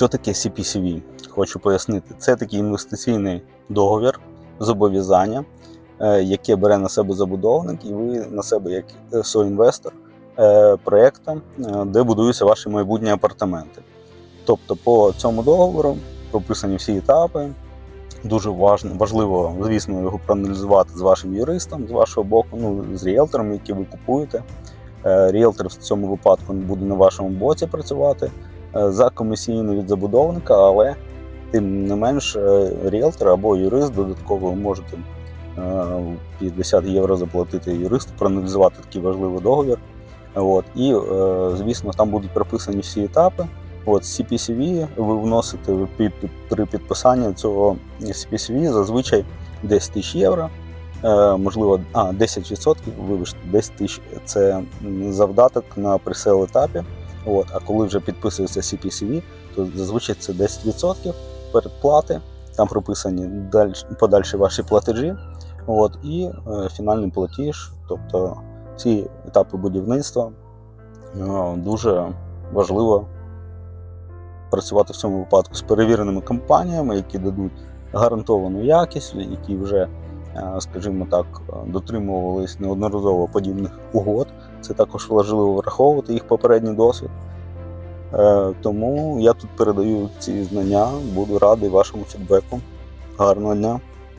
Що таке CPCV? Хочу пояснити. Це такий інвестиційний договір, зобов'язання, е, яке бере на себе забудовник, і ви на себе, як е, соінвестор е, проєкту, де будуються ваші майбутні апартаменти. Тобто, по цьому договору прописані всі етапи. Дуже важливо, звісно, його проаналізувати з вашим юристом, з вашого боку, ну, з ріелтором, який ви купуєте. Ріелтор в цьому випадку буде на вашому боці працювати за комісійно від забудовника, але тим не менш е, ріелтор або юрист додатково можете е, 50 євро заплатити юристу, проаналізувати такий важливий договір. От, і, е, звісно, там будуть прописані всі етапи. От CPCV ви вносите під, при підписанні цього CPCV зазвичай 10 тисяч євро. Е, можливо, а 10%, вибачте, 10 тисяч це завдаток на пресел етапі. От, а коли вже підписується CPCV, то зазвичай це 10% передплати. Там прописані дальш, подальші ваші платежі. От, і е, фінальний платіж. Тобто ці етапи будівництва е, дуже важливо працювати в цьому випадку з перевіреними компаніями, які дадуть гарантовану якість, які вже, скажімо так, е, дотримувались неодноразово подібних угод. Це також важливо враховувати їх попередній досвід. Е, Тому я тут передаю ці знання, буду радий вашому фідбеку. Гарного дня!